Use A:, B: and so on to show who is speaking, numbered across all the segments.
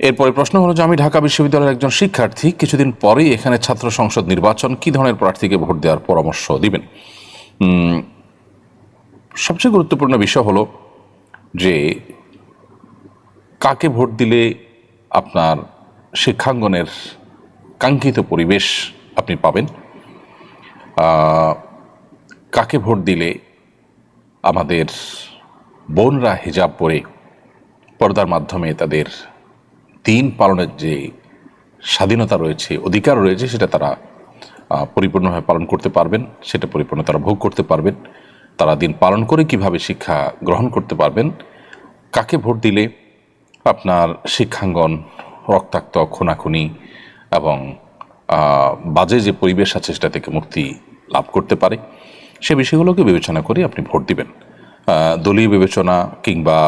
A: এরপরে প্রশ্ন হলো যে, আমি ঢাকা বিশ্ববিদ্যালয়ের একজন শিক্ষার্থী, কিছুদিন পরেই এখানে ছাত্র সংসদ নির্বাচন, কি ধরনের প্রার্থীকে ভোট দেওয়ার পরামর্শ দিবেন? সবচেয়ে গুরুত্বপূর্ণ বিষয় হলো যে, কাকে ভোট দিলে আপনার শিক্ষাঙ্গনের কাঙ্ক্ষিত পরিবেশ আপনি পাবেন? কাকে ভোট দিলে আমাদের বোনরা হিজাব পরে পর্দার মাধ্যমে তাদের দিন পালনের যে স্বাধীনতা রয়েছে, অধিকার রয়েছে, সেটা তারা পরিপূর্ণভাবে পালন করতে পারবেন। সেটা পরিপূর্ণ তারা ভোগ করতে পারবেন। তারা দিন পালন করে কীভাবে শিক্ষা গ্রহণ করতে পারবেন, কাকে ভোট দিলে আপনার শিক্ষাঙ্গন, রক্তাক্ত, খুনাখুনি এবং বাজে যে পরিবেশ আছে সেটা থেকে মুক্তি লাভ করতে পারে, সে বিষয়গুলোকে বিবেচনা করে আপনি ভোট দিবেন। দলীয় বিবেচনা কিংবা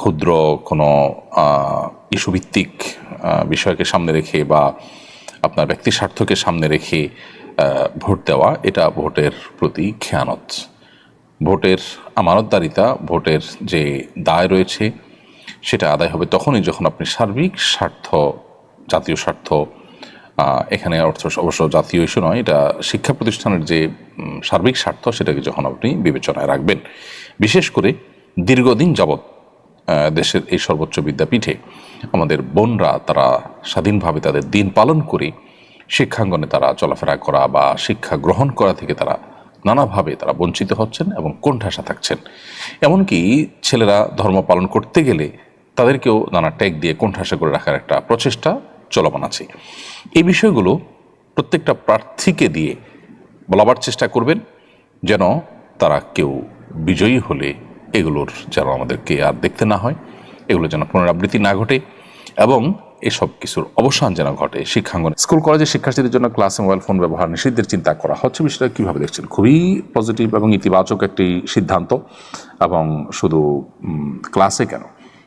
A: ক্ষুদ্র কোনো ইস্যুভিত্তিক বিষয়কে সামনে রেখে বা আপনার ব্যক্তি স্বার্থকে সামনে রেখে ভোট দেওয়া, এটা ভোটের প্রতি খেয়ানত। ভোটের আমানতদারিতা, ভোটের যে দায় রয়েছে, সেটা আদায় হবে তখনই যখন আপনি সার্বিক স্বার্থ, জাতীয় স্বার্থ এখানে অর্থ অবশ্য জাতীয় ইস্যু নয়, এটা শিক্ষা প্রতিষ্ঠানের যে সার্বিক স্বার্থ, সেটাকে যখন আপনি বিবেচনায় রাখবেন। বিশেষ করে দীর্ঘদিন যাবৎ দেশের এই সর্বোচ্চ বিদ্যাপীঠে আমাদের বোনরা তারা স্বাধীনভাবে তাদের দিন পালন করে শিক্ষাঙ্গনে তারা চলাফেরা করা বা শিক্ষা গ্রহণ করা থেকে তারা নানাভাবে তারা বঞ্চিত হচ্ছেন এবং কোণঠাসা থাকছেন। এমনকি ছেলেরা ধর্ম পালন করতে গেলে তাদেরকেও নানা ট্যাগ দিয়ে কোণঠাসা করে রাখার একটা প্রচেষ্টা চলমান আছে। এই বিষয়গুলো প্রত্যেকটা প্রার্থীকে দিয়ে বলাবার চেষ্টা করবেন যেন তারা কেউ বিজয়ী হলে এগুলোর যেন আমাদেরকে আর দেখতে না হয়, এগুলো যেন পুনরাবৃত্তি না ঘটে এবং এসব কিছুর অবসান যেন ঘটে। শিক্ষাঙ্গন স্কুল, কলেজের শিক্ষার্থীদের জন্য ক্লাসে মোবাইল ফোন ব্যবহার নিষিদ্ধের চিন্তা করা হচ্ছে। বিষয়টা কীভাবে দেখছেন? খুবই পজিটিভ এবং ইতিবাচক একটি সিদ্ধান্ত এবং শুধু ক্লাসে কেন?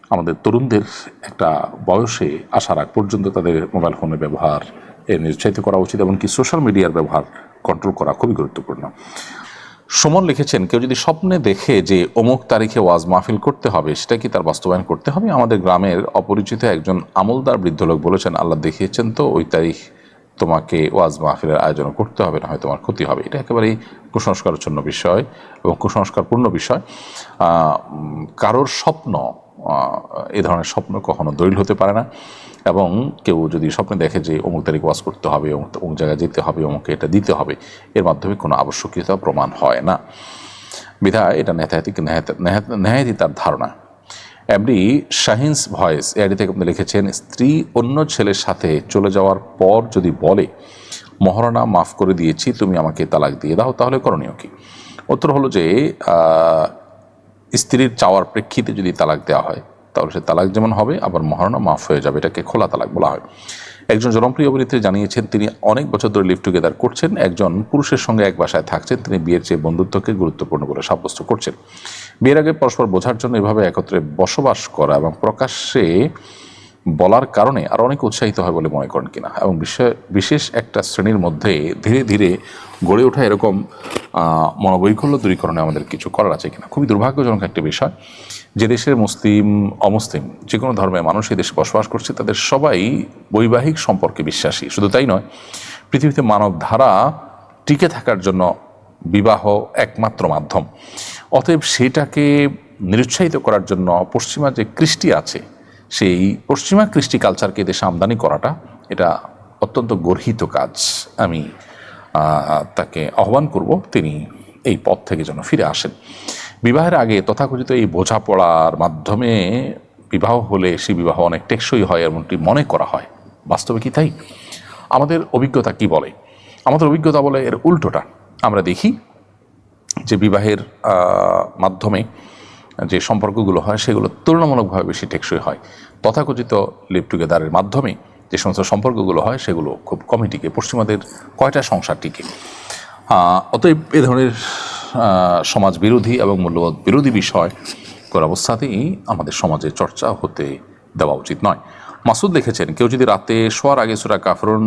A: আমাদের তরুণদের একটা বয়সে আসার আগ পর্যন্ত তাদের মোবাইল ফোনের ব্যবহার এ নিরুৎসাহিত করা উচিত এমনকি সোশ্যাল মিডিয়ার ব্যবহার কন্ট্রোল করা খুবই গুরুত্বপূর্ণ। সুমন লিখেছেন, কেউ যদি স্বপ্নে দেখে যে অমুক তারিখে ওয়াজ মাহফিল করতে হবে, সেটা কি তার বাস্তবায়ন করতে হবে? আমাদের গ্রামের অপরিচিত একজন আমলদার বৃদ্ধ লোক বলেছেন, আল্লাহ দেখিয়েছেন তো ওই তারিখ তোমাকে ওয়াজ মাহফিলের আয়োজন করতে হবে, না হয় তোমার ক্ষতি হবে। এটা একেবারেই কুসংস্কারচ্ছন্ন বিষয় এবং কুসংস্কারপূর্ণ বিষয়। কারোর স্বপ্ন এ ধরনের স্বপ্ন কখনো দলিল হতে পারে না। এবং কেউ যদি স্বপ্নে দেখে যে অমুক তারিখ ওয়াজ করতে হবে, অমুক অমুক জায়গায় যেতে হবে অমুকে এটা দিতে হবে, এর মাধ্যমে কোনো আবশ্যকীয়তা প্রমাণ হয় না। বিধায় এটা নেহাতিক নেহাতি তার ধারণা। এমডি শাহিনস ভয়েস এআডি থেকে আপনি লিখেছেন, স্ত্রী অন্য ছেলের সাথে চলে যাওয়ার পর যদি বলে, মহারণা, মাফ করে দিয়েছি, তুমি আমাকে তালাক দিয়ে দাও, তাহলে করণীয় কি? উত্তর হলো যে স্ত্রীর চাওয়ার প্রেক্ষিতে যদি তালাক দেওয়া হয়, তাহলে সে তালাক যেমন হবে, আবার মহারণা মাফ হয়ে যাবে। এটাকে খোলা তালাক বলা হয়। একজন জনপ্রিয় অভিনেত্রী জানিয়েছেন, তিনি অনেক বছর ধরে লিভ টুগেদার করছেন। একজন পুরুষের সঙ্গে এক বাসায় থাকছেন। তিনি বিয়ের চেয়ে বন্ধুত্বকে গুরুত্বপূর্ণ বলে সাব্যস্ত করছেন। বিয়ের আগে পরস্পর বোঝার জন্য এভাবে একত্রে বসবাস করা এবং প্রকাশ্যে বলার কারণে আর অনেক উৎসাহিত হয় বলে মনে করেন কিনা। এবং বিশেষ একটা শ্রেণির মধ্যে ধীরে ধীরে গড়ে ওঠা এরকম মনোবৈকল্য দূরীকরণে আমাদের কিছু করার আছে কিনা। খুবই দুর্ভাগ্যজনক একটি বিষয় যে দেশের মুসলিম, অমুসলিম যে কোনো ধর্মের মানুষ এই দেশে বসবাস করছে, তাদের সবাই বৈবাহিক সম্পর্কে বিশ্বাসী। শুধু তাই নয়, পৃথিবীতে মানব ধারা টিকে থাকার জন্য বিবাহ একমাত্র মাধ্যম। অতএব সেটাকে নিরুৎসাহিত করার জন্য পশ্চিমা যে কৃষ্টি আছে সেই পশ্চিমা কৃষ্টি কালচারকে দেশে আমদানি করাটা এটা অত্যন্ত গর্হিত কাজ। আমি তাকে আহ্বান করব তিনি এই পথ থেকে যেন ফিরে আসেন। বিবাহের আগে তথাকথিত এই বোঝাপড়ার মাধ্যমে বিবাহ হলে সেই বিবাহ অনেক টেকসই হয় এমনটি মনে করা হয়। বাস্তবে কি তাই? আমাদের অভিজ্ঞতা কি বলে? আমাদের অভিজ্ঞতা বলে এর উল্টোটা। আমরা দেখি যে বিবাহের মাধ্যমে যে সম্পর্কগুলো হয় সেগুলো তুলনামূলকভাবে বেশি টেকসই হয়। তথাকথিত লিভ টুগেদারের মাধ্যমে যে সমস্ত সম্পর্কগুলো হয় সেগুলো খুব কমই টিকে। পশ্চিমাদের কয়টা সংসার টিকে? অতএব এ ধরনের সমাজ বিরোধী এবং মূল্যবোধ বিরোধী বিষয় কোনো অবস্থাতেই আমাদের সমাজে চর্চা হতে দেওয়া উচিত নয়। মাসুদ লিখেছেন, কেউ যদি রাতে শোয়ার আগে সুরা কাফরুন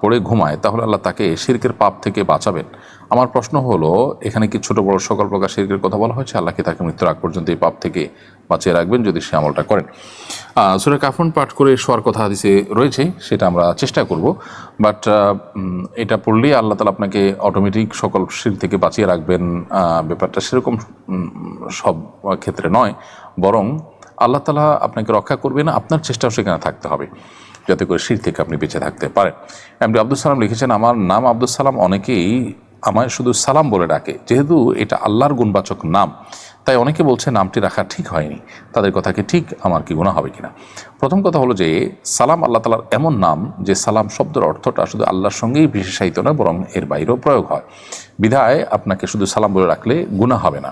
A: পড়ে ঘুমায়, তাহলে আল্লাহ তাকে শিরকের পাপ থেকে বাঁচাবেন। আমার প্রশ্ন হলো, এখানে কি ছোট বড় সকল প্রকার শিরকের কথা বলা হয়েছে? আল্লাহকে তাকে মৃত্যুর আগ পর্যন্ত এই পাপ থেকে বাঁচিয়ে রাখবেন যদি সে আমলটা করেন? সুরে কাফন পাঠ করে শোয়ার কথা হাদিসে রয়েছে, সেটা আমরা চেষ্টা করব। বাট এটা পড়লেই আল্লাহ তালা আপনাকে অটোমেটিক সকল শির থেকে বাঁচিয়ে রাখবেন। ব্যাপারটা সেরকম সব ক্ষেত্রে নয়। বরং আল্লাহ তালা আপনাকে রক্ষা করবেন, আপনার চেষ্টাও সেখানে থাকতে হবে। যাতে করে শির থেকে আপনি বেঁচে থাকতে পারেন। এমনি আব্দুল সালাম লিখেছেন, আমার নাম আব্দুল সালাম অনেকেই আমায় শুধু সালাম বলে ডাকে, যেহেতু এটা আল্লাহর গুণবাচক নাম। তাই অনেকে বলছে, নামটি রাখা ঠিক হয়নি। তাদের কথা কি ঠিক? আমার কি গুণা হবে কিনা? প্রথম কথা হলো যে, সালাম আল্লাহ তালার এমন নাম, যে সালাম শব্দের অর্থটা শুধু আল্লাহর সঙ্গেই বিশেষায়িত নয়, বরং এর বাইরেও প্রয়োগ হয়। বিধায় আপনাকে শুধু সালাম বলে রাখলে গুণা হবে না।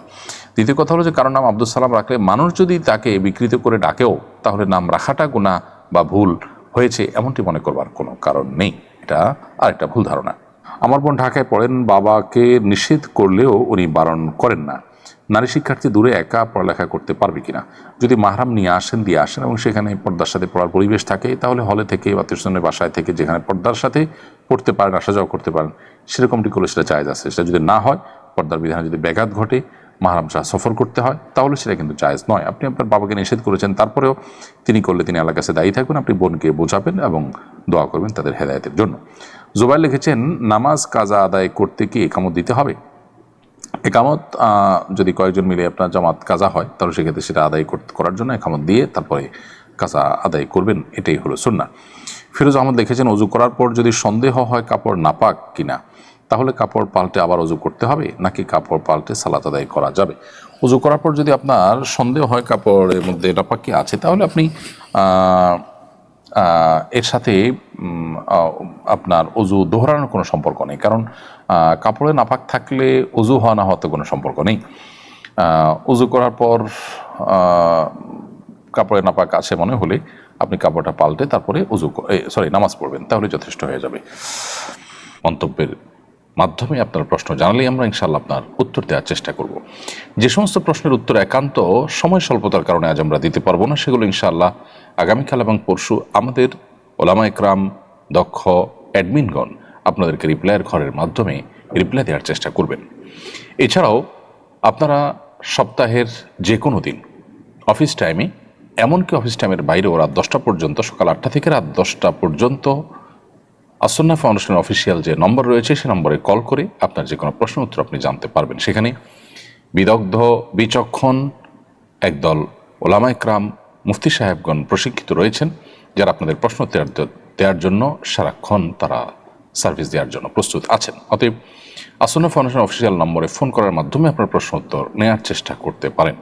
A: দ্বিতীয় কথা হলো যে কারণ নাম আব্দুল সালাম রাখলে মানুষ যদি তাকে বিকৃত করে ডাকেও, তাহলে নাম রাখাটা গুণা বা ভুল। হয়েছে এমনটি মনে করবার কোনো কারণ নেই। এটা আরেকটা ভুল ধারণা। আমার বোন ঢাকায় পড়েন, বাবাকে নিষেধ করলেও উনি বারণ করেন না। নারী শিক্ষার্থী দূরে একা পড়ালেখা করতে পারবে কিনা? যদি মাহরাম নিয়ে আসেন, দিয়ে আসেন এবং সেখানে পর্দার সাথে পড়ার পরিবেশ থাকে, তাহলে হলে থেকে বা টিউশনের বাসায় থেকে যেখানে পর্দার সাথে পড়তে পারেন, আসা যাওয়া করতে পারেন, সেরকমটি করলে সেটা চায়জ আছে। সেটা যদি না হয়, পর্দার বিধানে যদি ব্যাঘাত ঘটে মাহরাম শাহ সফর করতে হয়, তাহলে সেটা কিন্তু জায়েজ নয়। আপনি আপনার বাবাকে নিষেধ করেছেন, তারপরেও তিনি করলে তিনি আল্লাহর কাছে দায়ী থাকবেন আপনি বোনকে বোঝাবেন এবং দোয়া করবেন তাদের হেদায়তের জন্য। জুবাইর লিখেছেন, নামাজ কাজা আদায় করতে কি একামত দিতে হবে? একামত যদি কয়েকজন মিলে আপনার জামাত কাজা হয়, তাহলে সেক্ষেত্রে সেটা আদায় করার জন্য একামত দিয়ে তারপরে কাজা আদায় করবেন, এটাই হলো সুন্না ফিরোজ আহমদ লিখেছেন, অজু করার পর যদি সন্দেহ হয় কাপড় নাপাক কিনা? তাহলে কাপড় পাল্টে আবার অজু করতে হবে? নাকি কাপড় পাল্টে সালাত আদায় করা যাবে? অজু করার পর যদি আপনার সন্দেহ হয় কাপড়ের মধ্যে নাপাক কি আছে, তাহলে আপনি এর সাথে আপনার অজু দোহরানোর কোনো সম্পর্ক নেই। কারণ কাপড়ে নাপাক থাকলে অজু হওয়া না হওয়াতে কোনো সম্পর্ক নেই। অজু করার পর কাপড়ে নাপাক আছে মনে হলে আপনি কাপড়টা পাল্টে তারপরে অজু সরি, নামাজ পড়বেন, তাহলে যথেষ্ট হয়ে যাবে। মন্তব্যের মাধ্যমে আপনার প্রশ্ন জানালেই আমরা ইনশাল্লাহ আপনার উত্তর দেওয়ার চেষ্টা করব। যে সমস্ত প্রশ্নের উত্তর একান্ত সময় স্বল্পতার কারণে আজ আমরা দিতে পারব না, সেগুলো ইনশাআল্লাহ আগামীকাল এবং পরশু আমাদের ওলামা একরাম, দক্ষ অ্যাডমিনগণ আপনাদেরকে রিপ্লাইয়ের ঘরের মাধ্যমে রিপ্লাই দেওয়ার চেষ্টা করবেন। এছাড়াও আপনারা সপ্তাহের যে কোনো দিন, অফিস টাইমে, এমনকি অফিস টাইমের বাইরেও রাত দশটা পর্যন্ত, সকাল আটটা থেকে রাত দশটা পর্যন্ত আসন্না ফাউন্ডেশনের অফিসিয়াল যে নম্বর রয়েছে, সে নম্বরে কল করে আপনার যে কোনো প্রশ্ন উত্তর আপনি জানতে পারবেন। সেখানে বিদগ্ধ, বিচক্ষণ একদল ওলামা একরাম, মুফতি সাহেবগণ প্রশিক্ষিত রয়েছেন, যারা আপনাদের প্রশ্ন দেওয়ার জন্য সারাক্ষণ তারা সার্ভিস দেওয়ার জন্য প্রস্তুত আছেন। অতএব আসন্ন ফাউন্ডেশন অফিসিয়াল নম্বরে ফোন করার মাধ্যমে আপনার প্রশ্ন উত্তর নেওয়ার চেষ্টা করতে পারেন।